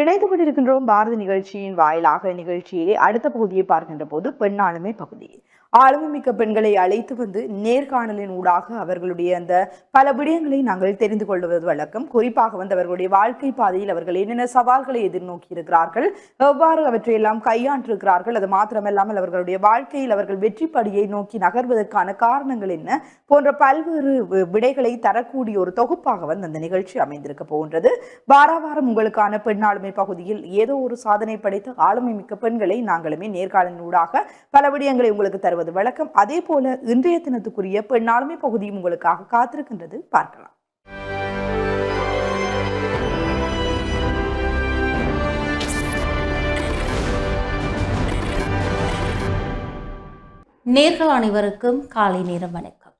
இணைந்து கொண்டிருக்கின்றோம் பாரதி நிகழ்ச்சியின் வாயிலாக நிகழ்ச்சியிலே அடுத்த பகுதியை பார்க்கின்ற போது பெண்ணாளுமை பகுதி. ஆளுமைமிக்க பெண்களை அழைத்து வந்து நேர்காணலின் ஊடாக அவர்களுடைய அந்த பல விடயங்களை நாங்கள் தெரிந்து கொள்வது வழக்கம். குறிப்பாக வந்து அவர்களுடைய வாழ்க்கை பாதையில் அவர்கள் என்னென்ன சவால்களை எதிர்நோக்கி இருக்கிறார்கள் எவ்வாறு அவற்றையெல்லாம் கையாண்டிருக்கிறார்கள் அது மாத்திரமல்லாமல் அவர்களுடைய வாழ்க்கையில் அவர்கள் வெற்றி படியை நோக்கி நகர்வதற்கான காரணங்கள் என்ன போன்ற பல்வேறு விடைகளை தரக்கூடிய ஒரு தொகுப்பாக வந்து அந்த நிகழ்ச்சி அமைந்திருக்க போகின்றது. வாராவாரம் உங்களுக்கான பெண்ணாளுமை பகுதியில் ஏதோ ஒரு சாதனை படைத்த ஆளுமை மிக்க பெண்களை நாங்களுமே நேர்காணலின் ஊடாக பல விடயங்களை உங்களுக்கு தருவது வழக்கம் அதே போல இன்றைய தினத்துக்குரிய பெண்ணாளுமை பகுதியும் உங்களுக்காக காத்திருக்கின்றது. பார்க்கலாம். நேர்கள் அனைவருக்கும் காலை நேரம் வணக்கம்.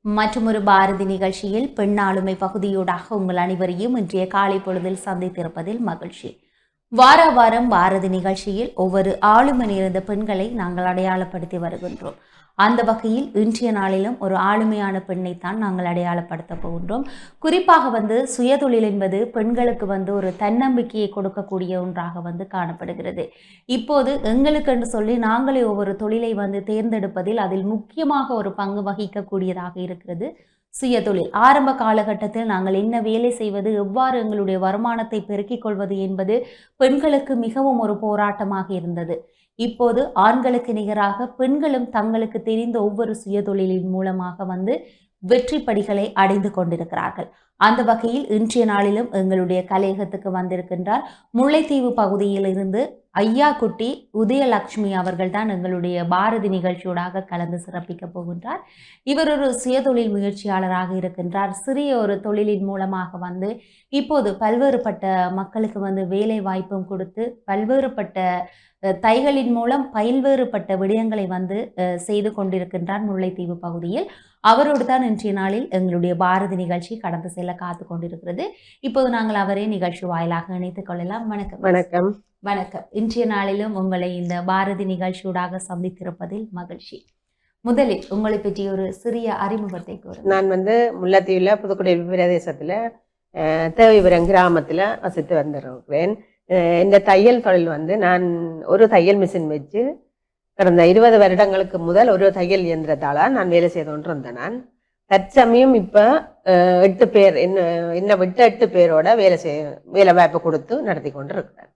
மற்றொரு பாரதி நிகழ்ச்சியில் பெண்ணாளுமை பகுதியூடாக உங்கள் அனைவரையும் இன்றைய காலை பொழுதில் சந்தித்திருப்பதில் மகிழ்ச்சி. வார வாரம் பாரதி நிகழ்ச்சியில் ஒவ்வொரு ஆளுமை நிறைந்த பெண்களை நாங்கள் அடையாளப்படுத்தி வருகின்றோம். அந்த வகையில் இன்றைய நாளிலும் ஒரு ஆளுமையான பெண்ணைத்தான் நாங்கள் அடையாளப்படுத்த போகின்றோம். குறிப்பாக வந்து சுயதொழில் என்பது பெண்களுக்கு வந்து ஒரு தன்னம்பிக்கையை கொடுக்கக்கூடிய ஒன்றாக வந்து காணப்படுகிறது. இப்போது எங்களுக்கென்று சொல்லி நாங்களே ஒவ்வொரு தொழிலை வந்து தேர்ந்தெடுப்பதில் அதில் முக்கியமாக ஒரு பங்கு வகிக்கக்கூடியதாக இருக்கிறது. சுயதொழில் ஆரம்ப காலகட்டத்தில் நாங்கள் என்ன வேலை செய்வது எவ்வாறு எங்களுடைய வருமானத்தை பெருக்கிக் கொள்வது என்பது பெண்களுக்கு மிகவும் ஒரு போராட்டமாக இருந்தது. இப்போது ஆண்களுக்கு நிகராக பெண்களும் தங்களுக்கு தெரிந்த ஒவ்வொரு சுயதொழிலின் மூலமாக வந்து வெற்றி படிகளை அடைந்து கொண்டிருக்கிறார்கள். அந்த வகையில் இன்றைய நாளிலும் எங்களுடைய கலையகத்துக்கு வந்திருக்கின்றார் முல்லைத்தீவு பகுதியில் இருந்து ஐயா குட்டி உதயலட்சுமி அவர்கள் தான் எங்களுடைய பாரதி நிகழ்ச்சியோடாக கலந்து சிறப்பிக்க போகின்றார். இவர் ஒரு சுயதொழில் முயற்சியாளராக இருக்கின்றார். சிறிய ஒரு தொழிலின் மூலமாக வந்து இப்போது பல்வேறுபட்ட மக்களுக்கு வந்து வேலை வாய்ப்பும் கொடுத்து பல்வேறுபட்ட தைகளின் மூலம் பல்வேறுபட்ட விடயங்களை வந்து செய்து கொண்டிருக்கின்றார் முல்லைத்தீவு பகுதியில். அவரோடு தான் இன்றைய நாளில் எங்களுடைய பாரதி நிகழ்ச்சி கடந்து செல்ல காத்து கொண்டிருக்கிறது. இப்போது நாங்கள் அவரே நிகழ்ச்சி வாயிலாக இணைத்துக் கொள்ளலாம். வணக்கம். வணக்கம். வணக்கம். இன்றைய நாளிலும் உங்களை இந்த பாரதி நிகழ்ச்சியூடாக சந்தித்திருப்பதில் மகிழ்ச்சி. முதலில் உங்களை பற்றி ஒரு சிறிய அறிமுகத்தை கூறு நான் வந்து முல்லைத்தீவில் புதுக்குடி பிரதேசத்தில் தேவைபுரம் கிராமத்தில் வசித்து வந்திருக்கிறேன். இந்த தையல் தொழில் வந்து நான் ஒரு தையல் மிஷின் வச்சு கடந்த இருபது வருடங்களுக்கு முதல் ஒரு தையல் இயந்திரத்தால் நான் வேலை செய்து கொண்டிருந்தேன் நான். தற்சமயம் இப்போ எட்டு பேர் என்ன என்ன விட்டு எட்டு பேரோட வேலை செய் வேலை வாய்ப்பு கொடுத்து நடத்தி கொண்டு இருக்கிறேன்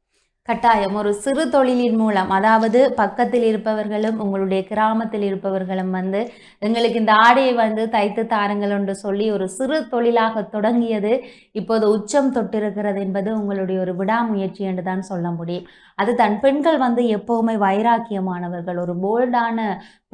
கட்டாயம். ஒரு சிறு தொழிலின் மூலம் அதாவது பக்கத்தில் இருப்பவர்களும் உங்களுடைய கிராமத்தில் இருப்பவர்களும் வந்து எங்களுக்கு இந்த ஆடையை வந்து தைத்து தாருங்கள் என்று சொல்லி ஒரு சிறு தொழிலாக தொடங்கியது இப்போது உச்சம் தொட்டிருக்கிறது என்பது உங்களுடைய ஒரு விடாமுயற்சி என்று தான் சொல்ல முடியும். அது தன் பெண்கள் வந்து எப்பவுமே வைராக்கியமானவர்கள். ஒரு போல்டான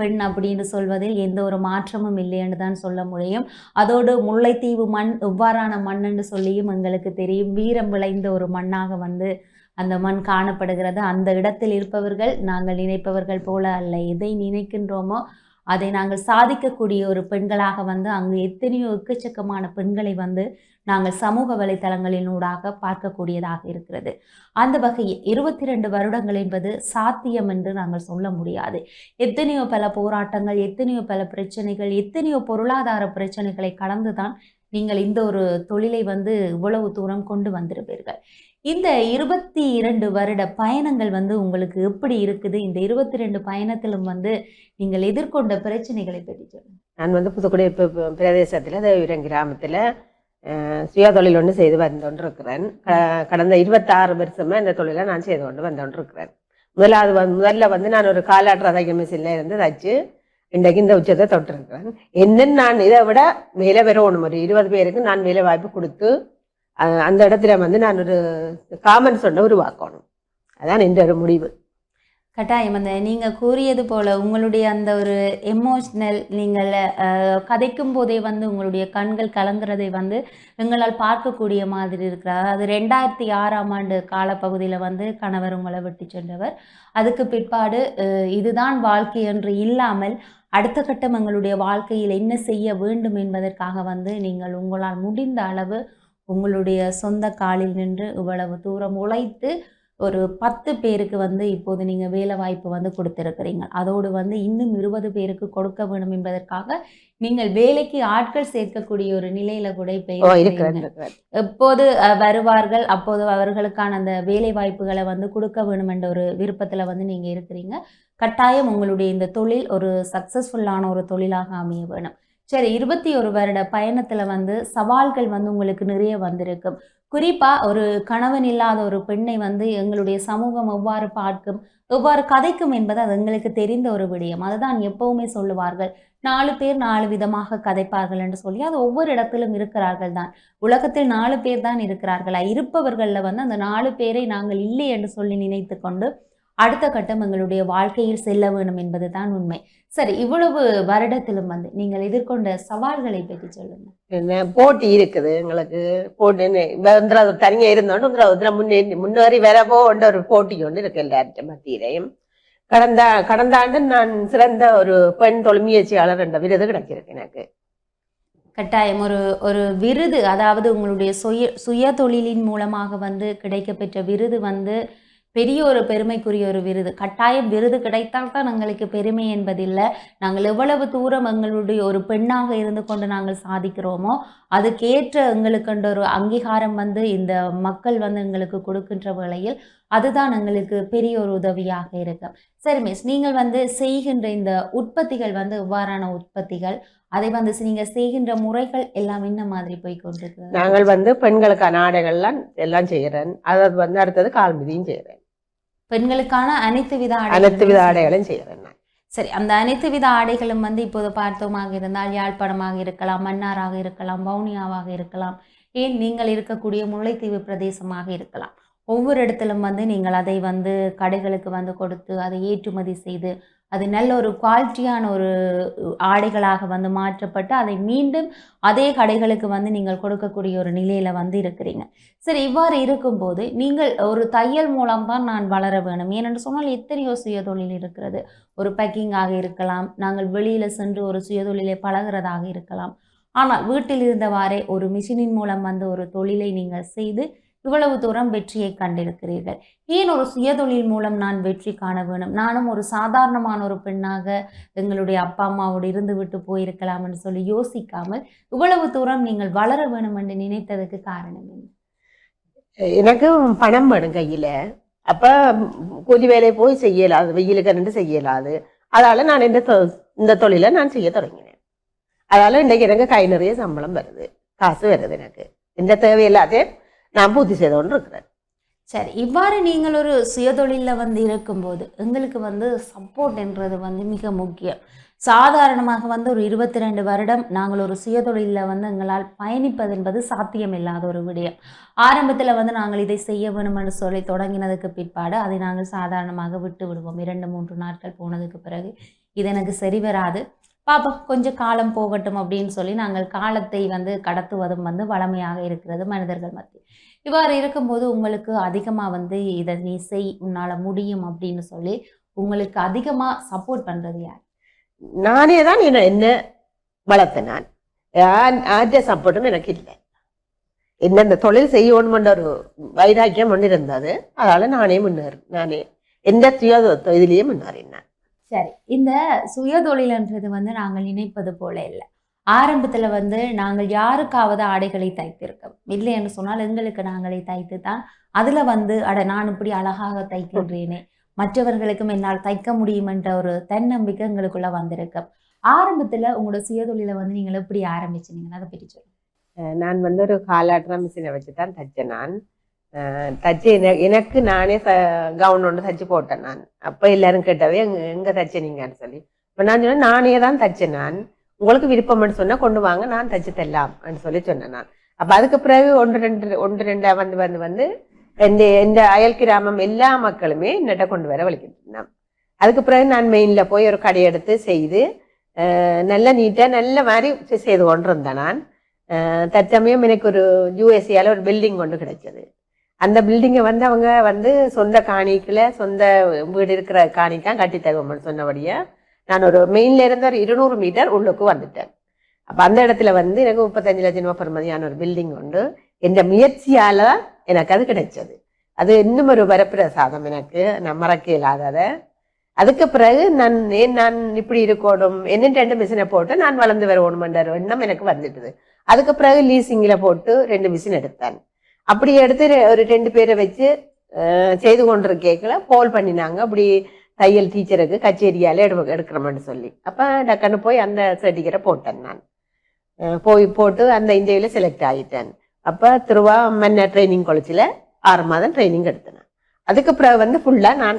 பெண் அப்படின்னு சொல்வதில் எந்த ஒரு மாற்றமும் இல்லை என்று தான் சொல்ல முடியும். அதோடு முல்லைத்தீவு மண் எவ்வாறான மண் என்று சொல்லியும் எங்களுக்கு தெரியும். வீரம் விளைந்த ஒரு மண்ணாக வந்து அந்த மண் காணப்படுகிறது. அந்த இடத்தில் இருப்பவர்கள் நாங்கள் நினைப்பவர்கள் போல அல்ல. எதை நினைக்கின்றோமோ அதை நாங்கள் சாதிக்கக்கூடிய ஒரு பெண்களாக வந்து அங்கு எத்தனையோ எக்கச்சக்கமான பெண்களை வந்து நாங்கள் சமூக வலைத்தளங்களினூடாக பார்க்கக்கூடியதாக இருக்கிறது. அந்த வகையில் இருபத்தி ரெண்டு வருடங்கள் என்பது சாத்தியம் என்று நாங்கள் சொல்ல முடியாது. எத்தனையோ பல போராட்டங்கள் எத்தனையோ பல பிரச்சனைகள் எத்தனையோ பொருளாதார பிரச்சனைகளை கடந்துதான் நீங்கள் இந்த ஒரு தொழிலை வந்து இவ்வளவு தூரம் கொண்டு வந்திருப்பீர்கள். இந்த இருபத்தி இரண்டு வருட பயணங்கள் வந்து உங்களுக்கு எப்படி இருக்குது? இந்த இருபத்தி ரெண்டு பயணத்திலும் வந்து நீங்கள் எதிர்கொண்ட பிரச்சனைகளை பற்றி சொல்லுங்கள் நான் வந்து புதுக்குடி ப- பிரதேசத்தில் தேவிபுரம் கிராமத்தில் சுயதொழில் ஒன்று செய்து வந்து கொண்டிருக்கிறேன் க- கடந்த இருபத்தாறு வருஷமாக இந்த தொழிலை நான் செய்து கொண்டு வந்து கொண்டிருக்கிறேன் முதலாவது வந்து முதல்ல வந்து நான் ஒரு காலாற்ற தைக்க மிஷினில் இருந்து தைச்சு இன்றைக்கு இந்த உச்சத்தை தொட்டிருக்கிறேன். என்னன்னு நான் இதை விட வேலை ஒன்று ஒரு இருபது பேருக்கு நான் வேலை வாய்ப்பு கொடுத்து அந்த இடத்துல வந்து நான் ஒரு காமன் சொன்ன உருவாக்கணும் அதான் இந்த ஒரு முடிவு. கட்டாயம் அந்த நீங்கள் கூறியது போல் உங்களுடைய அந்த ஒரு எமோஷ்னல் நீங்கள் கதைக்கும் போதே வந்து உங்களுடைய கண்கள் கலங்குறதை வந்து எங்களால் பார்க்கக்கூடிய மாதிரி இருக்கிறார். அது ரெண்டாயிரத்தி ஆறாம் ஆண்டு காலப்பகுதியில் வந்து கணவர் உங்களை விட்டு சென்றவர். அதுக்கு பிற்பாடு இதுதான் வாழ்க்கை என்று இல்லாமல் அடுத்த கட்டம் எங்களுடைய வாழ்க்கையில் என்ன செய்ய வேண்டும் என்பதற்காக வந்து நீங்கள் உங்களால் முடிந்த அளவு உங்களுடைய சொந்த காலில் நின்று இவ்வளவு தூரம் உழைத்து ஒரு பத்து பேருக்கு வந்து இப்போது நீங்கள் வேலை வாய்ப்பு வந்து கொடுத்துருக்கிறீங்க. அதோடு வந்து இன்னும் இருபது பேருக்கு கொடுக்க வேணும் என்பதற்காக நீங்கள் வேலைக்கு ஆட்கள் சேர்க்கக்கூடிய ஒரு நிலையில கூட இப்போ இருக்கிறீங்க. எப்போது வருவார்கள் அப்போது அவர்களுக்கான அந்த வேலை வாய்ப்புகளை வந்து கொடுக்க வேணும் என்ற ஒரு விருப்பத்தில் வந்து நீங்கள் இருக்கிறீங்க. கட்டாயம் உங்களுடைய இந்த தொழில் ஒரு சக்ஸஸ்ஃபுல்லான ஒரு தொழிலாக அமைய வேணும். சரி இருபத்தி ஒரு வருட பயணத்தில் வந்து சவால்கள் வந்து உங்களுக்கு நிறைய வந்திருக்கும் குறிப்பாக ஒரு கணவன் இல்லாத ஒரு பெண்ணை வந்து எங்களுடைய சமூகம் எவ்வாறு பார்க்கும் எவ்வாறு கதைக்கும் என்பது அது எங்களுக்கு தெரிந்த ஒரு விடயம். அதுதான் எப்பவுமே சொல்லுவார்கள். நாலு பேர் நாலு விதமாக கதைப்பார்கள் என்று சொல்லி அது ஒவ்வொரு இடத்திலும் இருக்கிறார்கள் தான். உலகத்தில் நாலு பேர் தான் இருக்கிறார்களா? இருப்பவர்களில் வந்து அந்த நாலு பேரை நாங்கள் இல்லை என்று சொல்லி நினைத்து கொண்டு அடுத்த கட்டம் எங்களுடைய வாழ்க்கையில் செல்ல வேணும் என்பது தான் உண்மை. சரி இவ்வளவு வருடத்திலும் வந்து நீங்கள் எதிர்கொண்ட சவால்களை பற்றி சொல்லுங்க. என்ன போட்டி இருக்குது எங்களுக்கு. போட்டி ஒன்றரை தனியா இருந்தோண்டு ஒன்றரை முன்னே முன்னேறி வரவோ என்ற ஒரு போட்டி ஒன்று இருக்கு எல்லார்ட்ட மத்தியிலையும். கடந்த கடந்த ஆண்டு நான் சிறந்த ஒரு பெண் தொழில் முயற்சியாளர் என்ற விருது கிடைச்சிருக்கு எனக்கு. கட்டாயம் ஒரு ஒரு விருது அதாவது உங்களுடைய சுய சுய தொழிலின் மூலமாக வந்து கிடைக்கப்பெற்ற விருது வந்து பெரிய ஒரு பெருமைக்குரிய ஒரு விருது. கட்டாயம் விருது கிடைத்தால் தான் எங்களுக்கு பெருமை என்பதில்லை. நாங்கள் எவ்வளவு தூரம் எங்களுடைய ஒரு பெண்ணாக இருந்து கொண்டு நாங்கள் சாதிக்கிறோமோ அதுக்கேற்ற எங்களுக்குன்ற ஒரு அங்கீகாரம் வந்து இந்த மக்கள் வந்து எங்களுக்கு கொடுக்கின்ற வேளையில் அதுதான் எங்களுக்கு பெரிய ஒரு உதவியாக இருக்கும். சரி மிஸ் நீங்கள் வந்து செய்கின்ற இந்த உற்பத்திகள் வந்து எவ்வாறான உற்பத்திகள்? அதை வந்து நீங்க செய்கின்ற முறைகள் எல்லாம் என்ன மாதிரி போய் கொண்டிருக்கு நாங்கள் வந்து பெண்களுக்கான ஆடைகள்லாம் எல்லாம் செய்கிறேன். அதாவது வந்து அடுத்தது கால்மிதியும் செய்கிறேன். பெண்களுக்கான அனைத்து வித ஆடைகளும் அனைத்து வித ஆடைகளையும் செய்யறேன் நான் சரி அந்த அனைத்து வித ஆடைகளும் வந்து இப்போது பார்த்தோமாக இருந்தால் யாழ்ப்பாணமாக இருக்கலாம் மன்னாராக இருக்கலாம் வவுனியாவாக இருக்கலாம். ஏன்? நீங்கள் இருக்கக்கூடிய முல்லைத்தீவு பிரதேசமாக இருக்கலாம். ஒவ்வொரு இடத்திலும் வந்து நீங்கள் அதை வந்து கடைகளுக்கு வந்து கொடுத்து அதை ஏற்றுமதி செய்து அது நல்ல ஒரு குவாலிட்டியான ஒரு ஆடைகளாக வந்து மாற்றப்பட்டு அதை மீண்டும் அதே கடைகளுக்கு வந்து நீங்கள் கொடுக்கக்கூடிய ஒரு நிலையில் வந்து இருக்கிறீங்க. சரி இவ்வாறு இருக்கும்போது நீங்கள் ஒரு தையல் மூலம்தான் நான் வளர வேணும். ஏனென்று சொன்னால் எத்தனையோ சுயதொழில் இருக்கிறது. ஒரு பேக்கிங்காக இருக்கலாம் நாங்கள் வெளியில் சென்று ஒரு சுயதொழிலை பழகிறதாக இருக்கலாம். ஆனால் வீட்டில் இருந்தவாறே ஒரு மிஷினின் மூலம் வந்து ஒரு தொழிலை நீங்கள் செய்து இவ்வளவு தூரம் வெற்றியை கண்டிருக்கிறீர்கள். ஏன் ஒரு சுயதொழில் மூலம் நான் வெற்றி காண வேணும்? நானும் ஒரு சாதாரணமான ஒரு பெண்ணாக எங்களுடைய அப்பா அம்மாவோடு இருந்து விட்டு போயிருக்கலாம் என்று சொல்லி யோசிக்காமல் இவ்வளவு தூரம் நீங்கள் வளர வேணும் என்று நினைத்ததுக்கு காரணம் என்ன? எனக்கு பணம் வேணும் கையில. அப்ப கூலி வேலையை போய் செய்யலாது வெயிலுக்கு ரெண்டு செய்யலாது. அதால நான் இந்த தொ- இந்த தொழிலை நான் செய்ய தொடங்கினேன். அதால இன்றைக்கு எனக்கு கை நிறைய சம்பளம் வருது காசு வருது எனக்கு. இந்த தேவை எல்லாத்தையும் நான் பூர்த்தி செய்து கொண்டு இருக்கிறேன். சரி இவ்வாறு நீங்கள் ஒரு சுயதொழிலில் வந்து இருக்கும்போது எங்களுக்கு வந்து சப்போர்ட் என்றது வந்து மிக முக்கியம். சாதாரணமாக வந்து ஒரு இருபத்தி ரெண்டு வருடம் நாங்கள் ஒரு சுயதொழிலில் வந்து எங்களால் பயணிப்பது என்பது சாத்தியமில்லாத ஒரு விடயம். ஆரம்பத்தில் வந்து நாங்கள் இதை செய்ய வேணும்னு சொல்லி தொடங்கினதுக்கு பிற்பாடு அதை நாங்கள் சாதாரணமாக விட்டு விடுவோம் இரண்டு மூன்று நாட்கள் போனதுக்கு பிறகு இது எனக்கு சரி வராது. பாப்போம் கொஞ்சம் காலம் போகட்டும் அப்படின்னு சொல்லி நாங்கள் காலத்தை வந்து கடத்துவதும் வந்து வளமையாக இருக்கிறது மனிதர்கள் மத்தியில். இவ்வாறு இருக்கும்போது உங்களுக்கு அதிகமாக வந்து இதை நீ செய் உன்னால் முடியும் அப்படின்னு சொல்லி உங்களுக்கு அதிகமாக சப்போர்ட் பண்ணுறது யார்? நானே தான் என்ன என்ன வளர்த்தேன் நான். ஆற்ற சப்போர்ட்டும் எனக்கு இல்லை. என்ன இந்த தொழில் செய்யணுமென்ற ஒரு வைராக்கியம் ஒன்று இருந்தது. அதால நானே முன்னேறு நானே எந்த சுய இதுலேயே முன்னேறினேன். சரி. இந்த சுயதொழில்ன்றது வந்து நாங்கள் நினைப்பது போல இல்லை. ஆரம்பத்தில் வந்து நாங்கள் யாருக்காவது ஆடைகளை தைத்திருக்கோம். இல்லை என்று சொன்னால் எங்களுக்கு நாங்களே தைத்து தான் அதில் வந்து அட நான் இப்படி அழகாக தைக்கின்றேனே மற்றவர்களுக்கும் என்னால் தைக்க முடியும் என்ற ஒரு தன்னம்பிக்கை எங்களுக்குள்ள வந்திருக்கு. ஆரம்பத்தில் உங்களோட சுயதொழிலை வந்து நீங்கள் எப்படி ஆரம்பிச்சீங்க அதை பற்றி சொல்லுங்க. நான் வந்து ஒரு காலாட்டுற மிஷினை வச்சு தான் தைச்சேன் நான். தச்சு எனக்கு நானே ச கவுன் ஒன்று தச்சு போட்டேன் நான். அப்போ எல்லாரும் கேட்டவே எங்கே எங்கே தைச்ச நீங்கன்னு சொல்லி. இப்போ நான் சொன்னேன் நானே தான் தைச்சேன் நான். உங்களுக்கு விருப்பம்னு சொன்னால் கொண்டு வாங்க நான் தச்சு தரலாம் சொல்லி சொன்னேன் நான். அப்போ அதுக்கு பிறகு ஒன்று ரெண்டு ஒன்று ரெண்டா வந்து வந்து வந்து எந்த எந்த அயல் கிராமம் எல்லா மக்களுமே என்னட்ட கொண்டு வர வலிக்கிட்டு இருந்தான் அதுக்கு பிறகு நான் மெயினில் போய் ஒரு கடை எடுத்து செய்து நல்ல நீட்டாக நல்ல மாதிரி செய்து கொண்டிருந்தேன் நான். தற்சமயம் எனக்கு ஒரு யூஎஸ்ஏல ஒரு பில்டிங் கொண்டு கிடைச்சது. அந்த பில்டிங்கை வந்து அவங்க வந்து சொந்த காணிக்கில் சொந்த வீடு இருக்கிற காணிக்கான் கட்டி தருவோம்னு சொன்னபடியே. நான் ஒரு மெயின்ல இருந்து ஒரு இருநூறு மீட்டர் உள்ளுக்கு வந்துட்டேன். அப்போ அந்த இடத்துல வந்து எனக்கு முப்பத்தஞ்சு லட்சம் ரூபாய் பெருமதியான ஒரு பில்டிங் உண்டு. என்ற முயற்சியால் எனக்கு அது கிடைச்சது. அது இன்னும் ஒரு வரப்பிரசாதம் எனக்கு. நான் மறக்க இல்லாததை அதுக்கு பிறகு நான் ஏன் நான் இப்படி இருக்கணும்? என்ன ரெண்டு மிஷினை போட்டு நான் வளர்ந்து வரணுமென்ற எண்ணம் எனக்கு வந்துட்டுது. அதுக்கு பிறகு லீசிங்கில் போட்டு ரெண்டு மிஷின் எடுத்தேன். அப்படி எடுத்து ரெ- ஒரு ரெண்டு பேரை வச்சு செய்து செய்து கொண்டிருக்கேக்கில் போல் பண்ணினாங்க. அப்படி தையல் டீச்சருக்கு கச்சேரியால எடு எடுக்கிறோம்னு சொல்லி. அப்போ டக்குன்னு போய் அந்த சர்டிஃபிகேட்டை போட்டேன் நான். போய் போட்டு அந்த இந்தியாவில் செலக்ட் ஆகிட்டேன் அப்போ திருவா மன்ன ட்ரைனிங் காலேஜில் ஆறு மாதம் ட்ரைனிங் எடுத்தேன். அதுக்கு பிறகு வந்து ஃபுல்லாக நான்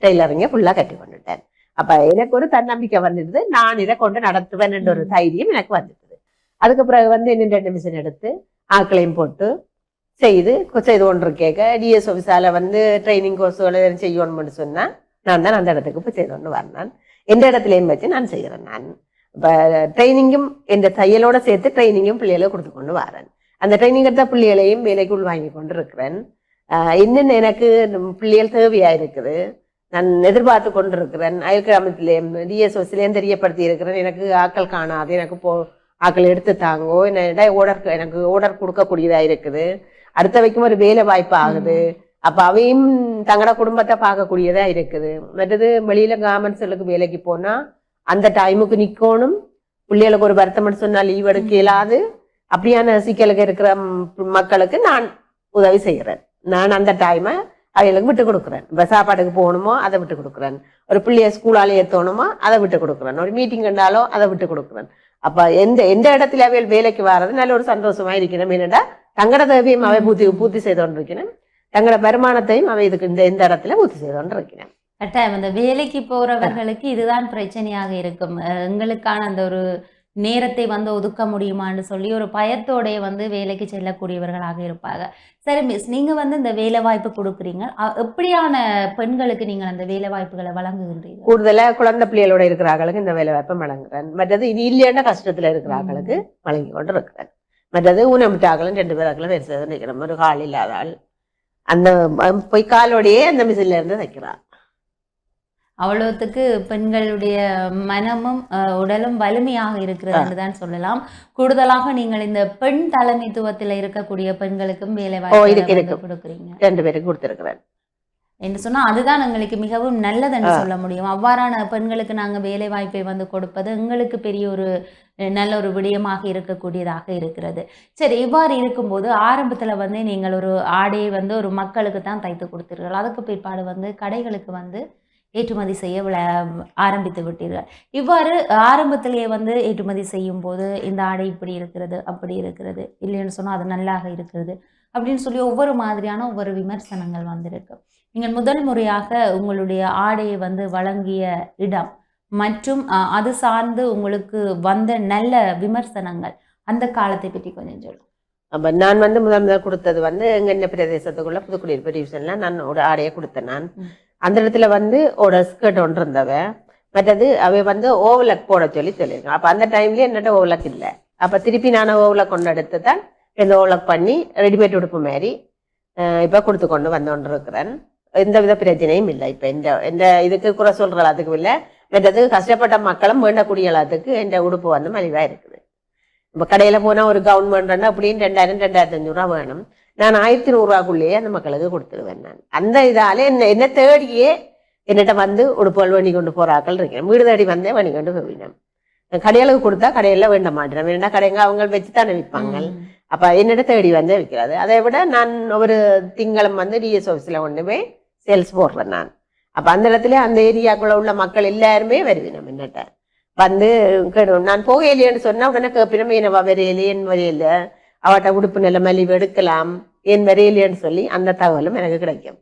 டெய்லரிங்க ஃபுல்லாக கட்டி கொண்டுட்டேன். அப்போ எனக்கு ஒரு தன்னம்பிக்கை வந்துடுது நான் இதை கொண்டு நடத்துவேன் ஒரு தைரியம் எனக்கு வந்துடுது அதுக்கு பிறகு வந்து இன்னும் ரெண்டு மிஷின் எடுத்து ஆக்களையும் போட்டு செய்து செய்து கொண்டு கேட்க டிஎஸ் ஆஃபீஸால் வந்து ட்ரைனிங் கோர்ஸுகள் செய்யணும்னு சொன்னால் நான் தான் அந்த இடத்துக்கு போய் செய்து கொண்டு வரேன். எந்த இடத்துலையும் வச்சு நான் செய்கிறேன் நான். இப்போ ட்ரைனிங்கும் இந்த தையலோட சேர்த்து ட்ரைனிங்கும் பிள்ளைகளை கொடுத்து கொண்டு வரேன். அந்த ட்ரைனிங் எடுத்த பிள்ளைகளையும் வேலைக்குள் வாங்கி கொண்டு இருக்கிறேன் இன்னும் எனக்கு பிள்ளைகள் தேவையாக இருக்குது? நான் எதிர்பார்த்து கொண்டு இருக்கிறேன் அயல் கிராமத்திலேயும் டிஎஸ்ஓஸ்லேயும் தெரியப்படுத்தி இருக்கிறேன். எனக்கு ஆக்கள் காணாது எனக்கு போ ஆக்கள் எடுத்து தாங்கோ என்ன ஓடர் எனக்கு ஓடர் கொடுக்கக்கூடியதாக இருக்குது? அடுத்தவைக்கும் ஒரு வேலை வாய்ப்பு ஆகுது. அப்ப அவையும் தங்களோட குடும்பத்தை பார்க்கக்கூடியதா இருக்குது. மற்றது வெளியில கார்மெண்ட்ஸ்களுக்கு வேலைக்கு போனா அந்த டைமுக்கு நிக்கணும். பிள்ளைகளுக்கு ஒரு வருத்தம் சொன்னா லீவ் எடுக்க இயலாது. அப்படியான சிக்கலுக்கு இருக்கிற மக்களுக்கு நான் உதவி செய்கிறேன் நான் அந்த டைமை அவைகளுக்கு விட்டு கொடுக்குறேன். இப்போ சாப்பாட்டுக்கு போகணுமோ அதை விட்டு கொடுக்குறேன். ஒரு பிள்ளைய ஸ்கூலால ஏற்றணுமோ அதை விட்டு கொடுக்குறேன். ஒரு மீட்டிங் கண்டாலோ அதை விட்டு கொடுக்குறேன். அப்ப எந்த எந்த இடத்துல அவைகள் வேலைக்கு வர்றது நல்ல ஒரு சந்தோஷமா இருக்கணும் என்னடா தங்கட தேவையும் அவை பூர்த்தி பூர்த்தி செய்து கொண்டிருக்கிறேன் தங்களோட வருமானத்தையும் அவை இதுக்கு இந்த இந்த இடத்துல பூர்த்தி செய்து கொண்டிருக்கிறேன் கட்டாயம். அந்த வேலைக்கு போறவர்களுக்கு இதுதான் பிரச்சனையாக இருக்கும். எங்களுக்கான அந்த ஒரு நேரத்தை வந்து ஒதுக்க முடியுமான்னு சொல்லி ஒரு பயத்தோடைய வந்து வேலைக்கு செல்லக்கூடியவர்களாக இருப்பாங்க. சரி மிஸ் நீங்க வந்து இந்த வேலை வாய்ப்பு கொடுக்குறீங்க எப்படியான பெண்களுக்கு நீங்கள் அந்த வேலை வாய்ப்புகளை வழங்குகின்றீர்கள்? கூடுதலா குழந்தை பிள்ளைகளோட இருக்கிறார்களுக்கு இந்த வேலை வாய்ப்பை வழங்குறேன். மற்றது இது இல்லையான கஷ்டத்துல இருக்கிறார்களுக்கு வழங்கி கொண்டு இருக்கிறேன் மற்றது ஊனமிட்டாக்களும் ரெண்டு பேராக்களும் வேறு செய்து நிற்கிறோம் ஒரு கால் இல்லாத ஆள் அந்த போய் காலோடையே அந்த மிஷின்ல இருந்து தைக்கிறான் அவ்வளவுத்துக்கு பெண்களுடைய மனமும் உடலும் வலிமையாக இருக்கிறது தான் சொல்லலாம். கூடுதலாக நீங்கள் இந்த பெண் தலைமைத்துவத்தில் இருக்கக்கூடிய பெண்களுக்கும் வேலை வாய்ப்பு. கொடுக்குறீங்க ரெண்டு பேருக்கு கொடுத்துருக்கிறேன் என்று சொன்னா அதுதான் எங்களுக்கு மிகவும் நல்லதுன்னு சொல்ல முடியும். அவ்வாறான பெண்களுக்கு நாங்க வேலை வாய்ப்பை வந்து கொடுப்பது எங்களுக்கு பெரிய ஒரு நல்ல ஒரு விடயமாக இருக்கக்கூடியதாக இருக்கிறது. சரி இவ்வாறு இருக்கும்போது ஆரம்பத்துல வந்து நீங்கள் ஒரு ஆடையை வந்து ஒரு மக்களுக்கு தான் தைத்து கொடுத்தீர்கள். அதுக்கு பிற்பாடு வந்து கடைகளுக்கு வந்து ஏற்றுமதி செய்ய விள- ஆரம்பித்து விட்டீர்கள். இவ்வாறு ஆரம்பத்திலேயே வந்து ஏற்றுமதி செய்யும் போது இந்த ஆடை இப்படி இருக்கிறது அப்படி இருக்கிறது இல்லைன்னு சொன்னா அது நல்லாக இருக்கிறது அப்படின்னு சொல்லி ஒவ்வொரு மாதிரியான ஒவ்வொரு விமர்சனங்கள் வந்திருக்கு. நீங்கள் முதல் முறையாக உங்களுடைய ஆடையை வந்து வழங்கிய இடம். மற்றும் அது சார்ந்து உங்களுக்கு வந்த நல்ல விமர்சனங்கள். அந்த காலத்தை பற்றி கொஞ்சம் சொல்லுங்க. அப்ப நான் வந்து முதல் முதல் கொடுத்தது வந்து எங்க என்ன பிரதேசத்துக்குள்ள புதுக்குடியிருப்பு டிவிஷன்ல நான் ஒரு ஆடையை கொடுத்தேன் நான். அந்த இடத்துல வந்து ஒரு ஸ்கர்ட் ஒன்று இருந்தவ மற்றது அவை வந்து ஓவலக் போட சொல்லி சொல்லியிருக்கான் அப்ப அந்த டைம்ல என்னட்ட ஓவலக் இல்லை. அப்ப திருப்பி நான் ஓவலக் கொண்டு எடுத்து தான் இந்த ஓவலக் பண்ணி ரெடிமேட் உடுப்பு மாதிரி இப்ப கொடுத்து கொண்டு வந்து கொண்டு இருக்கிறேன் எந்த வித பிரச்சனையும் இல்லை. இப்ப இந்த இந்த இதுக்கு குறை சொல்ற அதுக்கு இல்லை. மற்றது கஷ்டப்பட்ட மக்களும் வேண்டக்கூடிய அளவுக்கு இந்த உடுப்பு வந்து மலிவா இருக்குது. இப்போ கடையில போனா ஒரு கவுன் வேண்டா அப்படின்னு ரெண்டாயிரம் ரெண்டாயிரத்தி ரூபா வேணும். நான் ஆயிரத்தி நூறுரூவாக்குள்ளேயே அந்த மக்களுக்கு கொடுத்துருவேன் நான். அந்த இதால என்ன என்ன தேடியே என்னிட்ட வந்து உடுப்புகள் வேண்டி கொண்டு போறாக்கள் இருக்கேன் வீடு தேடி வந்தே வேண்டி கொண்டு போயினேன் கடையாளுக்கு கொடுத்தா கடையில வேண்ட மாட்டேன். ஏன்னா கடைங்க அவங்க வச்சு தானே விற்பாங்க. அப்ப என்னிட்ட தேடி வந்தே விற்கிறது அதை விட நான் ஒரு திங்களும் வந்து டிஎஸ் ஆஃபீஸில் கொண்டு போய் சேல்ஸ் போடுறேன் நான். அப்போ அந்த இடத்துல அந்த ஏரியாக்குள்ள உள்ள மக்கள் எல்லாருமே வருவினம் என்னட்ட. வந்து கேடும் நான் போகலையேன்னு சொன்னால் உடனே கேப்பினமே என்னவா வரையிலே என் வரையில அவட்ட உடுப்பு நில மலிவு எடுக்கலாம். என் வரையிலேன்னு சொல்லி அந்த தகவலும் எனக்கு கிடைக்கும்.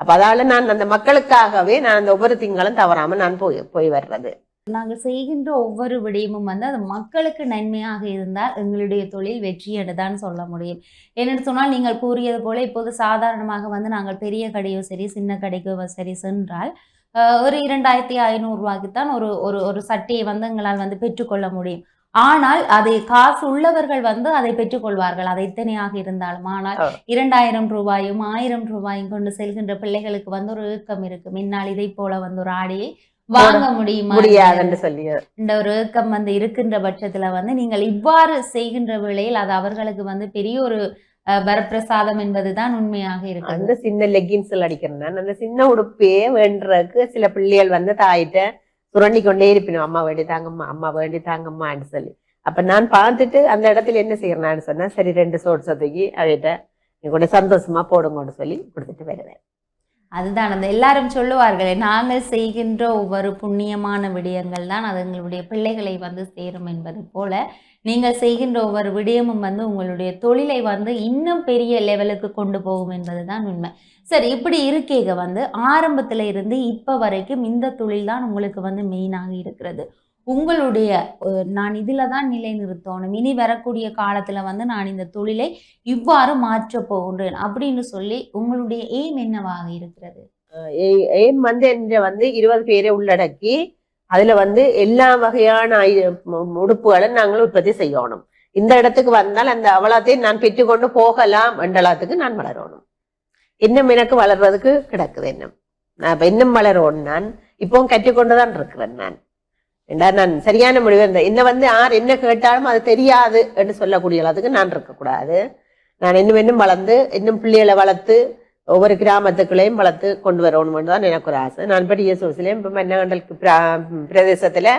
அப்போ அதால் நான் அந்த மக்களுக்காகவே நான் அந்த ஒவ்வொரு திங்களும் தவறாமல் நான் போய் போய் வர்றது. நாங்கள் செய்கின்ற ஒவ்வொரு விடயமும் வந்து அது மக்களுக்கு நன்மையாக இருந்தால் எங்களுடைய தொழில் வெற்றி என்று தான் சொல்ல முடியும். என்னென்னு சொன்னால் நீங்கள் கூறியது போல இப்போது சாதாரணமாக வந்து நாங்கள் பெரிய கடையோ சரி சின்ன கடைக்கோ சரி சென்றால் ஒரு இரண்டாயிரத்தி ஐநூறுரூவாய்க்கு தான் ஒரு ஒரு ஒரு சட்டையை வந்து எங்களால் வந்து பெற்றுக்கொள்ள முடியும். ஆனால் அதை காசு உள்ளவர்கள் வந்து அதை பெற்றுக்கொள்வார்கள் அது எத்தனையாக இருந்தாலும். ஆனால். இரண்டாயிரம் ரூபாயும் ஆயிரம் ரூபாயும் கொண்டு செல்கின்ற பிள்ளைகளுக்கு வந்து ஒரு ஏக்கம் இருக்கு முன்னால் இதை போல வந்து ஒரு ஆடையை வாங்க முடியுமா முடியாதுன்னு சொல்லி இந்த ஒரு ஏக்கம் வந்து இருக்கின்ற பட்சத்துல வந்து நீங்கள் இவ்வாறு செய்கின்ற வேளையில் அது அவர்களுக்கு வந்து பெரிய ஒரு வரப்பிரசாதம் என்பதுதான் உண்மையாக இருக்கிறது. அந்த சின்ன லெகின்ஸ் அடிக்கிறேன் அந்த சின்ன உடுப்பையே வேண்டுறதுக்கு சில பிள்ளைகள் வந்து தாயிட்ட சுரண்டி கொண்டே இருப்பினோம் அம்மா வேண்டி தாங்கம்மா அம்மா வேண்டி தாங்கம்மான்னு சொல்லி. அப்ப நான் பார்த்துட்டு அந்த இடத்துல என்ன செய்யறேன்னு சொன்னா சரி ரெண்டு சோடு சொத்துக்கி அவைகிட்ட கூட சந்தோஷமா போடுங்கன்னு சொல்லி கொடுத்துட்டு வருவேன். அதுதான் அந்த எல்லாரும் சொல்லுவார்களே நாங்கள் செய்கின்ற ஒவ்வொரு புண்ணியமான விடயங்கள் தான் அது எங்களுடைய பிள்ளைகளை வந்து சேரும் என்பது போல நீங்கள் செய்கின்ற ஒவ்வொரு விடயமும் வந்து உங்களுடைய தொழிலை வந்து இன்னும் பெரிய லெவலுக்கு கொண்டு போகும் என்பது தான் உண்மை. சரி இப்படி இருக்கேக வந்து ஆரம்பத்தில் இருந்து இப்போ வரைக்கும் இந்த தொழில் தான் உங்களுக்கு வந்து மெயினாக இருக்கிறது. உங்களுடைய நான் இதில் தான் நிலை நிறுத்தணும் இனி வரக்கூடிய காலத்தில் வந்து நான் இந்த தொழிலை இவ்வாறு மாற்றப் போகின்றேன் அப்படின்னு சொல்லி உங்களுடைய எய்ம் என்னவாக இருக்கிறது? எய்ம் வந்து என்ற வந்து இருபது பேரை உள்ளடக்கி அதுல வந்து எல்லா வகையான உடுப்புகளும் உடுப்புகளை நாங்கள் உற்பத்தி செய்யணும். இந்த இடத்துக்கு வந்தால் அந்த அவலத்தையும் நான் பெற்றுக்கொண்டு போகலாம் மண்டலத்துக்கு நான் வளரணும். இன்னும் எனக்கு வளர்றதுக்கு கிடக்குது இன்னும். நான் இன்னும் வளரணும் நான். இப்பவும் கற்றுக்கொண்டுதான் இருக்கிறேன் நான். என்றால் நான் சரியான முடிவு இருந்தேன் என்ன வந்து யார் என்ன கேட்டாலும் அது தெரியாது என்று சொல்லக்கூடிய அளவுக்கு நான் இருக்கக்கூடாது. நான் இன்னும் இன்னும் வளர்ந்து இன்னும் பிள்ளைகளை வளர்த்து ஒவ்வொரு கிராமத்துக்குள்ளேயும் வளர்த்து கொண்டு வரணும்னு தான் எனக்கு ஒரு ஆசை. நான் படிய சோசிலையும் இப்போ மன்னகண்டலுக்கு பிரதேசத்தில்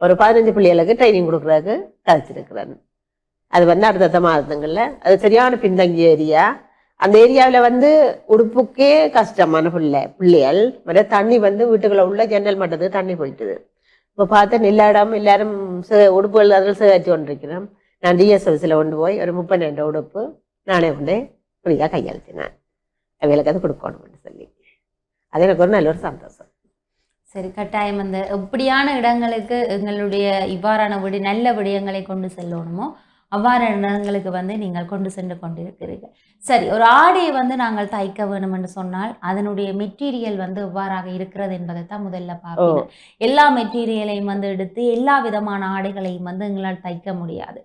ஒரு பதினஞ்சு பிள்ளைகளுக்கு ட்ரைனிங் கொடுக்குறதுக்கு கதைச்சிருக்கிறேன் அது வந்து அடுத்தடுத்த மாதங்களில். அது சரியான பின்தங்கிய ஏரியா. அந்த ஏரியாவில் வந்து உடுப்புக்கே கஷ்டமான பிள்ளை பிள்ளைகள். மற்ற தண்ணி வந்து வீட்டுக்குள்ளே உள்ள ஜன்னல் மட்டத்துக்கு தண்ணி போயிட்டுது. இப்போ பார்த்தேன் எல்லா இடம் எல்லாரும் உடுப்புகள் அதில் சேகரித்து கொண்டிருக்கிறோம் நான் டிஎஸ்எஸ்ல கொண்டு போய் ஒரு முப்பது உடுப்பு நானே கொண்டு ஃப்ரீயாக கையெழுத்தினேன். அவைகளுக்கு அது கொடுக்கணும்னு சொல்லி. அது எனக்கு ஒரு நல்ல ஒரு சந்தோஷம். சரி கட்டாயம் அந்த எப்படியான இடங்களுக்கு எங்களுடைய இவ்வாறான விடி நல்ல விடயங்களை கொண்டு செல்லணுமோ அவ்வாறான இடங்களுக்கு வந்து நீங்கள் கொண்டு சென்று கொண்டிருக்கிறீர்கள். சரி ஒரு ஆடையை வந்து நாங்கள் தைக்க வேணும் என்று சொன்னால் அதனுடைய மெட்டீரியல் வந்து எவ்வாறாக இருக்கிறது என்பதை தான் முதல்ல பார்க்கணும். எல்லா மெட்டீரியலையும் வந்து எடுத்து எல்லா விதமான ஆடைகளையும் வந்து எங்களால் தைக்க முடியாது.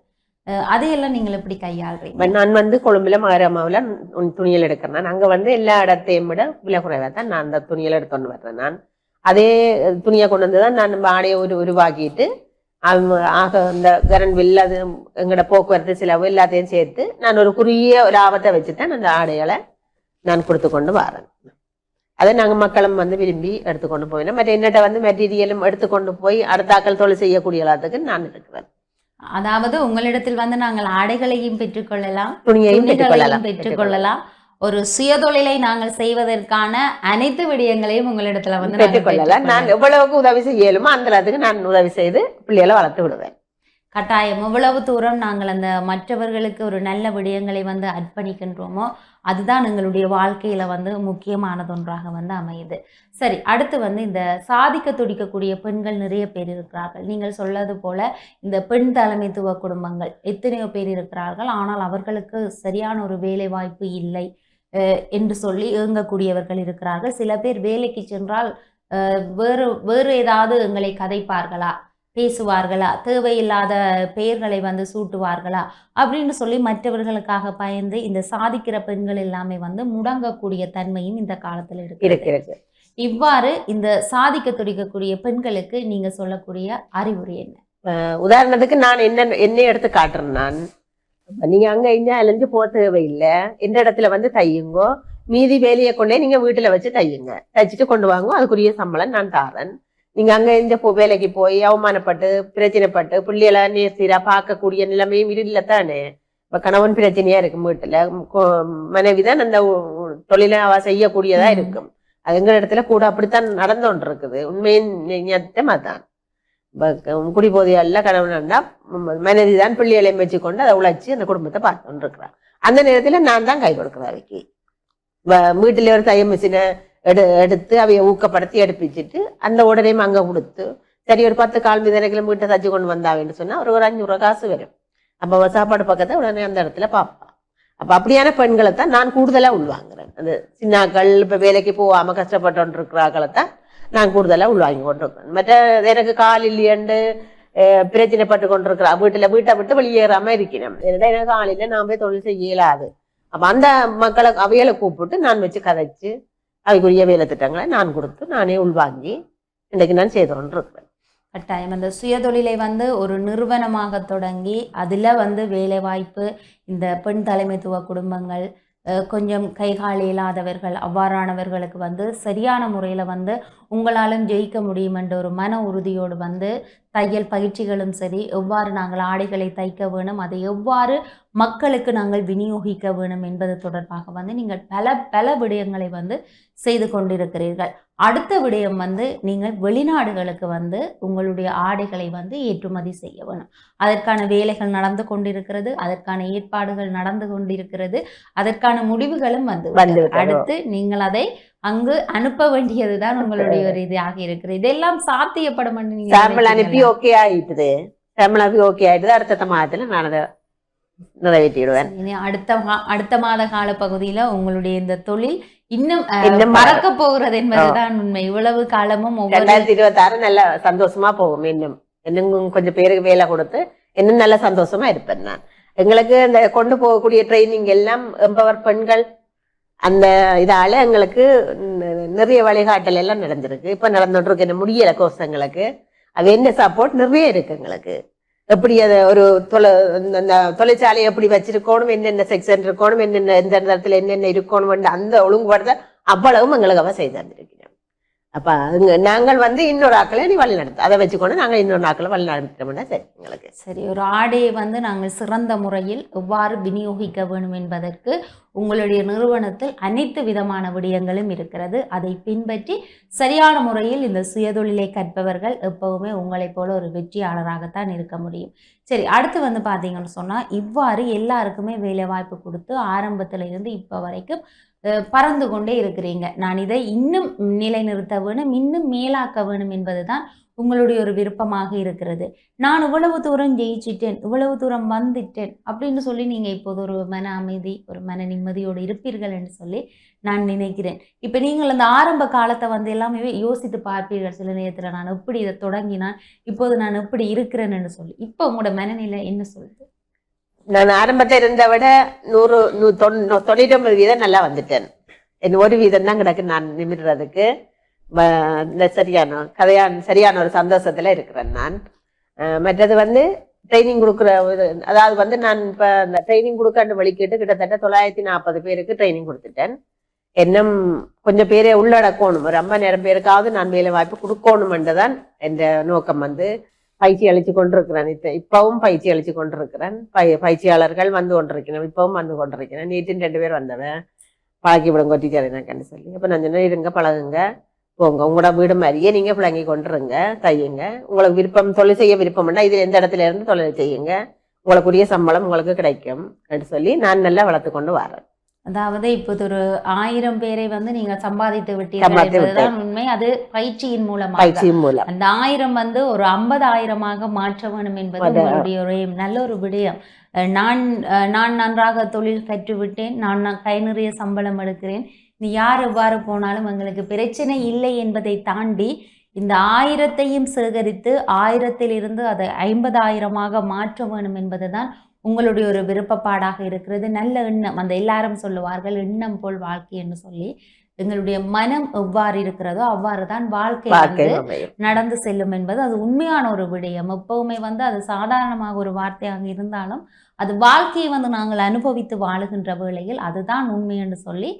அதையெல்லாம் நீங்கள் எப்படி கையாளுறீங்க? நான் வந்து கொழும்புல மகரமாவில் துணியல் எடுக்கிறேன். அங்கே வந்து எல்லா இடத்தையும் விட விலை குறைவாக தான் நான் அந்த துணியல் எடுத்துன்னு வர்றேன். நான் அதே துணியை கொண்டு வந்து தான் நான் ஆடையை ஒரு உருவாக்கிட்டு ஆக இந்த கரண்ட் பில் அது எங்களோட போக்குவரத்து செலவு எல்லாத்தையும் சேர்த்து நான் ஒரு குறுகிய லாபத்தை வச்சுட்டேன் அந்த ஆடைகளை நான் கொடுத்து கொண்டு வரேன். அதை நாங்கள் மக்களும் வந்து விரும்பி எடுத்துக்கொண்டு போயினோம். மற்ற என்னட்ட வந்து மெட்டீரியலும் எடுத்துக்கொண்டு போய் அடுத்தாக்கள் தொழில் செய்யக்கூடிய எல்லாத்துக்கு நான் இருக்கிறேன். அதாவது உங்களிடத்தில் வந்து நாங்கள் ஆடைகளையும் பெற்றுக்கொள்ளலாம் துணியையும் பெற்றுக்கொள்ளலாம். பெற்றுக்கொள்ளலாம். ஒரு சுயதொழிலை நாங்கள் செய்வதற்கான அனைத்து விடயங்களையும் உங்களிடத்துல வந்து பெற்றுக்கொள்ளலாம் நான். எவ்வளவுக்கு உதவி செய்யலுமோ அந்த அளவுக்கு நான் உதவி செய்து பிள்ளைகளை வளர்த்து விடுவேன். கட்டாயம் எவ்வளவு தூரம் நாங்கள் அந்த மற்றவர்களுக்கு ஒரு நல்ல விடயங்களை வந்து அர்ப்பணிக்கின்றோமோ அதுதான் எங்களுடைய வாழ்க்கையில வந்து முக்கியமானது ஒன்றாக வந்து அமையுது. சரி அடுத்து வந்து இந்த சாதிக்க துடிக்கக்கூடிய பெண்கள் நிறைய பேர் இருக்கிறார்கள். நீங்கள் சொல்லது போல இந்த பெண் தலைமைத்துவ குடும்பங்கள் எத்தனையோ பேர் இருக்கிறார்கள். ஆனால் அவர்களுக்கு சரியான ஒரு வேலை வாய்ப்பு இல்லை. என்று சொல்லி இயங்கக்கூடியவர்கள் இருக்கிறார்கள். சில பேர் வேலைக்கு சென்றால் வேறு வேறு ஏதாவது எங்களை கதைப்பார்களா? பேசுவார்களா? தேவையில்லாத பெயர்களை வந்து சூட்டுவார்களா? அப்படின்னு சொல்லி மற்றவர்களுக்காக பயந்து இந்த சாதிக்கிற பெண்கள் எல்லாமே வந்து முடங்கக்கூடிய தன்மையும் இந்த காலத்துல இருக்கு இருக்கிறது. இவ்வாறு இந்த சாதிக்க துடிக்கக்கூடிய பெண்களுக்கு நீங்க சொல்லக்கூடிய அறிவுரை என்ன? உதாரணத்துக்கு நான் என்ன என்னை எடுத்து காட்டுறேன் நான். நீங்க அங்க இங்க அலைஞ்சு போக தேவையில்லை. எந்த இடத்துல வந்து தையுங்கோ மீதி வேலையை கொண்டே நீங்க வீட்டுல வச்சு தையுங்க தைச்சிட்டு கொண்டு வாங்க அதுக்குரிய சம்பளம் நான் தாரேன். நீங்க அங்க இந்த வேலைக்கு போய் அவமானப்பட்டு பிரச்சனைப்பட்டு பிள்ளைகளை நேர் சீரா பார்க்கக்கூடிய நிலைமையும் இல்ல தானே? இப்ப கணவன் பிரச்சனையா இருக்கும் வீட்டுல. மனைவிதான் அந்த தொழிலை அவ செய்யக்கூடியதா. இருக்கும். அது எங்க இடத்துல கூட அப்படித்தான் நடந்து கொண்டு இருக்குது உண்மையின் அதான். குடிபோதையல்ல கணவன் மனைவி தான் பிள்ளைகளையும் வச்சுக்கொண்டு அதை உழைச்சி அந்த குடும்பத்தை பார்த்து இருக்கிறான் அந்த நேரத்துல நான் தான் கை கொடுக்குறேன் அவைக்கு. வ- வீட்டுல ஒரு தைய மிஷினை எடு எடுத்து அவைய ஊக்கப்படுத்தி எடுப்பிச்சிட்டு அந்த உடனேயும் அங்க கொடுத்து சரி ஒரு பத்து கால் மீதனைகளும் வீட்டை தச்சு கொண்டு வந்தாவேன்னு சொன்னா ஒரு ஒரு அஞ்சூறு ரூபா காசு வரும். அப்ப சாப்பாடு பக்கத்தை உடனே அந்த இடத்துல பார்ப்பான் அப்ப அப்படியான பெண்களை தான் நான் கூடுதலா உள்வாங்குறேன். அந்த சின்னாக்கள் இப்போ வேலைக்கு போகாம கஷ்டப்பட்டு இருக்கிறாக்களை தான் நான் கூடுதலாக உள்வாங்கி கொண்டிருக்கிறேன். மற்ற எனக்கு கால் இல்லையண்டு பிரச்சனைப்பட்டு கொண்டிருக்கிறா வீட்டில் வீட்டை விட்டு வெளியேறாமல் இருக்கணும் என்னடா எனக்கு காலையில நான் போய் தொழில் செய்ய இயலாது அப்போ அந்த மக்களை அவைகளை கூப்பிட்டு நான் வச்சு கதைச்சு அவைக்குரிய வேலை திட்டங்களை நான் கொடுத்து நானே உள்வாங்கி இன்றைக்கு நான் செய்து கொண்டிருக்கிறேன். கட்டாயம். அந்த சுயதொழிலை வந்து ஒரு நிறுவனமாக தொடங்கி அதில் வந்து வேலைவாய்ப்பு இந்த பெண் தலைமைத்துவ குடும்பங்கள் கொஞ்சம் கைகால் இல்லாதவர்கள் அவ்வாறானவர்களுக்கு வந்து சரியான முறையில் வந்து உங்களாலும் ஜெயிக்க முடியும் என்ற ஒரு மன உறுதியோடு வந்து தையல் பயிற்சிகளும் சரி எவ்வாறு நாங்கள் ஆடைகளை தைக்க வேணும் அதை எவ்வாறு மக்களுக்கு நாங்கள் விநியோகிக்க வேணும் என்பது தொடர்பாக வந்து நீங்கள் பல பல விடயங்களை வந்து செய்து கொண்டிருக்கிறீர்கள். அடுத்த விடயம் வந்து நீங்கள் வெளிநாடுகளுக்கு வந்து உங்களுடைய ஆடைகளை வந்து ஏற்றுமதி செய்ய வேணும் அதற்கான வேலைகள் நடந்து கொண்டிருக்கிறது அதற்கான ஏற்பாடுகள் நடந்து கொண்டிருக்கிறது அதற்கான முடிவுகளும் வந்து. அடுத்து நீங்கள் அதை அங்கு அனுப்ப வேண்டியதுதான் உங்களுடைய ஒரு இதாக இருக்கிறது இதெல்லாம் சாத்தியப்படும் சாம்பிள் அனுப்பி? ஓகே ஆயிட்டுது. சாம்பிள் அனுப்பி ஓகே ஆயிட்டுது. அடுத்த மாதத்துல நான் அதை நிறைவேற்றிடுவேன். இனி அடுத்த அடுத்த மாத கால பகுதியில உங்களுடைய இந்த தொழில் இன்னும் பறக்க போகிறது என்பதுதான் உண்மை. இவ்வளவு காலமும் ரெண்டாயிரத்தி இருபத்தி ஆறு நல்ல சந்தோஷமா போகும் இன்னும். இன்னும் கொஞ்சம் பேருக்கு வேலை கொடுத்து இன்னும் நல்ல சந்தோஷமா இருப்பேன் நான். எங்களுக்கு இந்த கொண்டு போகக்கூடிய ட்ரைனிங் எல்லாம் எம்பவர் பெண்கள் அந்த இதால எங்களுக்கு நிறைய வழிகாட்டல் எல்லாம் நடந்திருக்கு. இப்ப நடந்துட்டு இருக்கு. என்ன முடியல கோர்ஸ் எங்களுக்கு. அது என்ன சப்போர்ட் நிறைய இருக்கு எங்களுக்கு. எப்படி அதை ஒரு தொலை இந்த- இந்த எப்படி வச்சிருக்கணும் என்னென்ன செக்ஷன் இருக்கணும் என்னென்ன எந்த இடத்துல என்னென்ன இருக்கணும் அந்த ஒழுங்குபடுத்த அவ்வளவும் எங்களுக்கு அவ செய்து தந்திருக்கிறோம் அப்போ அங்க நாங்கள் வந்து இன்னொரு ஆக்களை நீ வழி நடத்து. அதை வச்சுக்கொண்டு நாங்கள் இன்னொரு ஆக்களை வழி நடத்திட்டோம்னா சரி எங்களுக்கு. சரி ஒரு ஆடையை வந்து நாங்கள் சிறந்த முறையில் எவ்வாறு விநியோகிக்க வேண்டும் என்பதற்கு உங்களுடைய நிறுவனத்தில் அனைத்து விதமான விடயங்களும் இருக்கிறது. அதை பின்பற்றி சரியான முறையில் இந்த சுயதொழிலை கற்பவர்கள் எப்பவுமே உங்களைப் போல ஒரு வெற்றியாளராகத்தான் இருக்க முடியும். சரி அடுத்து வந்து பார்த்தீங்கன்னு சொன்னால் இவ்வாறு எல்லாருக்குமே வேலை வாய்ப்பு கொடுத்து ஆரம்பத்தில் இருந்து இப்போ வரைக்கும் பறந்து கொண்டே இருக்கிறீங்க. நான் இதை இன்னும் நிலைநிறுத்த வேணும் இன்னும் மேலாக்க வேணும் என்பதுதான் உங்களுடைய ஒரு விருப்பமாக இருக்கிறது. நான் இவ்வளவு தூரம் ஜெயிச்சிட்டேன் இவ்வளவு தூரம் வந்துட்டேன் அப்படின்னு சொல்லி நீங்கள் இப்போது ஒரு மன அமைதி ஒரு மன நிம்மதியோடு இருப்பீர்கள் என்று சொல்லி நான் நினைக்கிறேன். இப்போ நீங்கள் அந்த ஆரம்ப காலத்தை வந்து எல்லாமே யோசித்து பார்ப்பீர்கள். சில நேரத்தில் நான் எப்படி இதை தொடங்கினான் இப்போது நான் எப்படி இருக்கிறேன்னு சொல்லி. இப்போ உங்களோட மனநிலை என்ன சொல்லுது? நான் ஆரம்பத்தில் இருந்த விட நூறு நூ- தொண்ணூ- ஒன்பது வீதம் நல்லா வந்துட்டேன். என் ஒரு வீதம் தான் கிடக்கு நான் நிமிடுறதுக்கு வ- இந்த சரியான கதையான சரியான ஒரு சந்தோஷத்தில் இருக்கிறேன் நான். மற்றது வந்து ட்ரைனிங் கொடுக்குற ஒரு அதாவது வந்து நான் இப்போ அந்த ட்ரைனிங் கொடுக்காண்டு வழிக்கிட்டு கிட்டத்தட்ட தொள்ளாயிரத்தி நாற்பது பேருக்கு ட்ரைனிங் கொடுத்துட்டேன். இன்னும் கொஞ்சம் பேரை உள்ளடக்கணும். ரொம்ப நேரம் பேருக்காவது நான் வேலை வாய்ப்பு கொடுக்கணுமென்று தான் என்ற நோக்கம் வந்து பயிற்சி அளித்து கொண்டிருக்கிறேன் இத்த- இப்பவும் பயிற்சி அளித்து கொண்டிருக்கிறேன். பய பயிற்சியாளர்கள் வந்து கொண்டிருக்கிறேன். இப்பவும் வந்து கொண்டிருக்கிறேன். நேற்று ரெண்டு பேர் வந்தவன். பழக்கி விடுங்க டீச்சர் எனக்குன்னு சொல்லி அப்போ நான் சொன்னேன் இருங்க பழகுங்க. போங்க. உங்களோட வீடு மாதிரியே நீங்கள் பிள்ளைங்க கொண்டுருங்க தையுங்க உங்களுக்கு விருப்பம் தொழில் செய்ய விருப்பம்னா இது எந்த இடத்துல இருந்து தொழில் செய்யுங்க. உங்களுக்குரிய சம்பளம் உங்களுக்கு கிடைக்கும் அப்படின்னு சொல்லி நான் நல்லா வளர்த்து கொண்டு வரேன். அதாவது இப்போது ஒரு ஆயிரம் பேரை வந்து நீங்கள் சம்பாதித்து விட்டீர்கள் என்பதுதான் உண்மை. அது பயிற்சியின் மூலமாக. பயிற்சியின் மூலம். அந்த ஆயிரம் வந்து ஒரு ஐம்பதாயிரமாக மாற்ற வேணும் என்பது உங்களுடைய ஒரு நல்ல ஒரு விடயம் நான் நான் நன்றாக தொழில் கற்றுவிட்டேன். நான் நான் கை நிறைய சம்பளம் எடுக்கிறேன். நீ யார் எவ்வாறு போனாலும் எங்களுக்கு பிரச்சனை இல்லை என்பதை தாண்டி இந்த ஆயிரத்தையும் சேகரித்து ஆயிரத்திலிருந்து அதை ஐம்பதாயிரமாக மாற்ற வேணும் என்பதுதான் உங்களுடைய ஒரு விருப்பப்பாடாக இருக்கிறது. நல்ல எண்ணம். அந்த எல்லாரும் சொல்லுவார்கள் எண்ணம் போல் வாழ்க்கை என்று சொல்லி எங்களுடைய மனம் எவ்வாறு இருக்கிறதோ அவ்வாறு தான் வாழ்க்கை வந்து நடந்து செல்லும் என்பது அது உண்மையான ஒரு விடயம். எப்பவுமே வந்து அது சாதாரணமாக ஒரு வார்த்தையாக இருந்தாலும் அது வாழ்க்கையை வந்து நாங்கள் அனுபவித்து வாழுகின்ற வேளையில் அதுதான் உண்மை என்று சொல்லி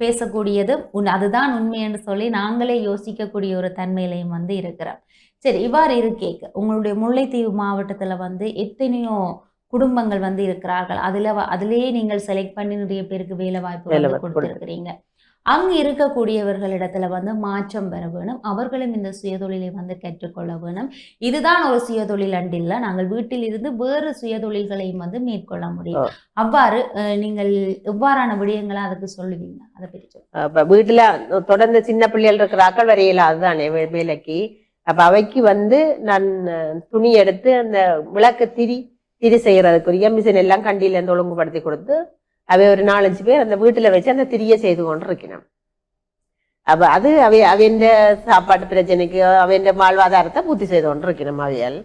பேசக்கூடியது உன் அதுதான் உண்மை என்று சொல்லி நாங்களே யோசிக்கக்கூடிய ஒரு தன்மையிலையும் வந்து இருக்கிறோம். சரி இவ்வாறு இருக்கேக்கு உங்களுடைய முல்லைத்தீவு மாவட்டத்தில் வந்து எத்தனையோ குடும்பங்கள் வந்து இருக்கிறார்கள். அதில் அதிலேயே நீங்கள் செலக்ட் பண்ணி நிறைய பேருக்கு வேலை வாய்ப்பு கொடுத்துருக்கிறீங்க. அங்கு இருக்கக்கூடியவர்களிடத்துல வந்து மாற்றம் பெற வேணும். அவர்களும் இந்த சுயதொழிலை வந்து கற்றுக்கொள்ள வேணும். இதுதான் ஒரு சுயதொழில் அண்டில்ல நாங்கள் வீட்டில் இருந்து வேறு சுயதொழில்களையும் வந்து மேற்கொள்ள முடியும். அவ்வாறு நீங்கள் எவ்வாறான விடயங்களை அதுக்கு சொல்லுவீங்க? அதை பற்றி சொல்லுங்க. வீட்டுல தொடர்ந்து சின்ன பிள்ளைகள் இருக்கிற ஆக்கள் வரையில அதுதானே வேலைக்கு. அப்ப அவைக்கு வந்து நான் துணி எடுத்து அந்த விளக்கு திரி திரி செய்யறதுக்குரிய மிஷின் எல்லாம் கண்டியிலேருந்து ஒழுங்குபடுத்தி கொடுத்து அவை ஒரு நாலஞ்சு பேர் அந்த வீட்டில் வச்சு அந்த திரியை செய்து கொண்டு இருக்கணும் அப்போ அது அவை அவைய சாப்பாட்டு பிரச்சனைக்கு அவைய வாழ்வாதாரத்தை பூர்த்தி செய்து கொண்டு இருக்கணும் அவையால்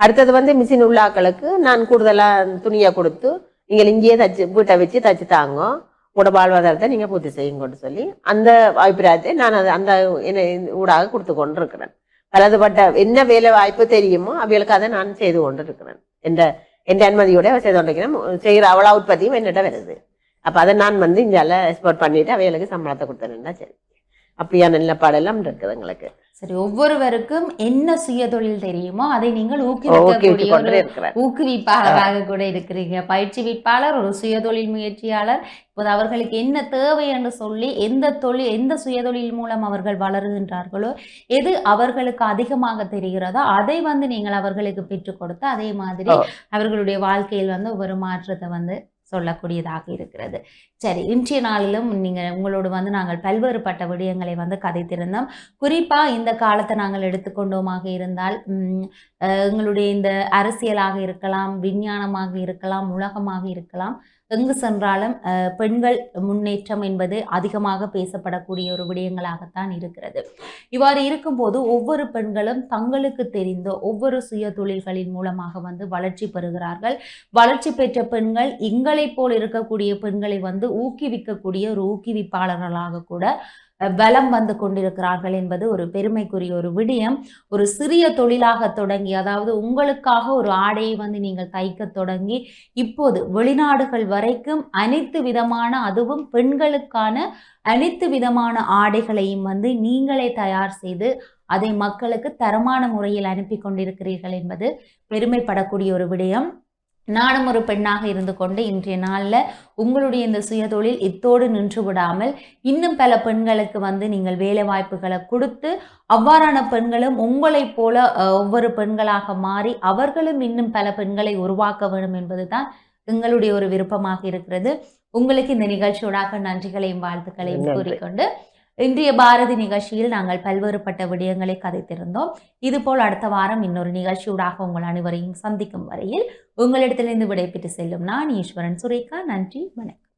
அடுத்தது வந்து மிஷின் உள்ளாக்களுக்கு நான் கூடுதலா துணியை கொடுத்து நீங்கள் இங்கேயே தச்சு வீட்டை வச்சு தச்சு தாங்க உங்களோட வாழ்வாதாரத்தை நீங்க பூர்த்தி செய்யுங்கன்னு சொல்லி அந்த அபிப்பிராயத்தை நான் அது அந்த என்ன ஊடாக கொடுத்து கொண்டு இருக்கிறேன் பலதுபட்ட என்ன வேலை வாய்ப்பு தெரியுமோ அவைகளுக்கு அதை நான் செய்து கொண்டு இருக்கிறேன் என்ற என் அனுமதியோட செய்து கொண்டிருக்கிறேன். செய்கிற அவ்வளோ உற்பத்தியும் என்னிட்ட வருது. அப்ப அதை நான் வந்து இந்தியால எக்ஸ்போர்ட் பண்ணிட்டு அவைகளுக்கு சம்பளத்தை கொடுத்தேன்னா சரி. அப்படியான நிலப்பாடெல்லாம் இருக்குது எங்களுக்கு. சரி ஒவ்வொருவருக்கும் என்ன சுய தொழில் தெரியுமோ அதை நீங்கள் ஊக்குவிக்கக்கூடிய ஒரு ஊக்குவிப்பாளராக கூட இருக்கிறீங்க. பயிற்சிவிப்பாளர் ஒரு சுயதொழில் முயற்சியாளர். இப்போது அவர்களுக்கு என்ன தேவை என்று சொல்லி எந்த தொழில் எந்த சுயதொழில் மூலம் அவர்கள் வளருகின்றார்களோ எது அவர்களுக்கு அதிகமாக தெரிகிறதோ அதை வந்து நீங்கள் அவர்களுக்கு பெற்றுக் கொடுத்து அதே மாதிரி. அவர்களுடைய வாழ்க்கையில் வந்து ஒவ்வொரு மாற்றத்தை வந்து சொல்லக்கூடியதாக இருக்கிறது. சரி இன்றைய நாளிலும் நீங்கள் உங்களோடு வந்து நாங்கள் பல்வேறுபட்ட விடயங்களை வந்து கதைத்திருந்தோம். குறிப்பாக இந்த காலத்தை நாங்கள் எடுத்துக்கொண்டோமாக இருந்தால் அஹ், எங்களுடைய இந்த அரசியலாக இருக்கலாம் விஞ்ஞானமாக இருக்கலாம் உலகமாக இருக்கலாம் எங்கு சென்றாலும் பெண்கள் முன்னேற்றம் என்பது அதிகமாக பேசப்படக்கூடிய ஒரு விடயங்களாகத்தான் இருக்கிறது. இவ்வாறு இருக்கும்போது ஒவ்வொரு பெண்களும் தங்களுக்கு தெரிந்த ஒவ்வொரு சுய தொழில்களின் மூலமாக வந்து வளர்ச்சி பெறுகிறார்கள். வளர்ச்சி பெற்ற பெண்கள் எங்களைப் போல் இருக்கக்கூடிய பெண்களை வந்து ஊக்குவிக்கக்கூடிய ஒரு ஊக்குவிப்பாளர்களாக கூட வலம் வந்து கொண்டிருக்கிறார்கள் என்பது ஒரு பெருமைக்குரிய ஒரு விடயம். ஒரு சிறிய தொழிலாக தொடங்கி அதாவது உங்களுக்காக ஒரு ஆடையை வந்து நீங்கள் தைக்க தொடங்கி இப்போது வெளிநாடுகள் வரைக்கும் அனைத்து விதமான அதுவும் பெண்களுக்கான அனைத்து விதமான ஆடைகளையும் வந்து நீங்களே தயார் செய்து அதை மக்களுக்கு தரமான முறையில் அனுப்பி கொண்டிருக்கிறீர்கள் என்பது பெருமைப்படக்கூடிய ஒரு விடயம். நானும் ஒரு பெண்ணாக இருந்து கொண்டு இன்றைய நாளில் உங்களுடைய இந்த சுயதொழில் இத்தோடு நின்று விடாமல் இன்னும் பல பெண்களுக்கு வந்து நீங்கள் வேலை வாய்ப்புகளை கொடுத்து அவ்வாறான பெண்களும் உங்களைப் போல ஒவ்வொரு பெண்களாக மாறி அவர்களும் இன்னும் பல பெண்களை உருவாக்க வேண்டும் என்பதுதான் எங்களுடைய ஒரு விருப்பமாக இருக்கிறது உங்களுக்கு இந்த நிகழ்ச்சியோடாக நன்றிகளையும் வாழ்த்துக்களையும். கூறிக்கொண்டு இன்றைய பாரதி நிகழ்ச்சியில் நாங்கள் பல்வேறுபட்ட விடயங்களை கதைத்திருந்தோம். இதுபோல் அடுத்த வாரம் இன்னொரு நிகழ்ச்சியூடாக உங்கள் அனைவரையும் சந்திக்கும் வரையில் உங்களிடத்திலிருந்து விடைபெற்று செல்லும் நான் ஈஸ்வரன் சுரேகா. நன்றி வணக்கம்.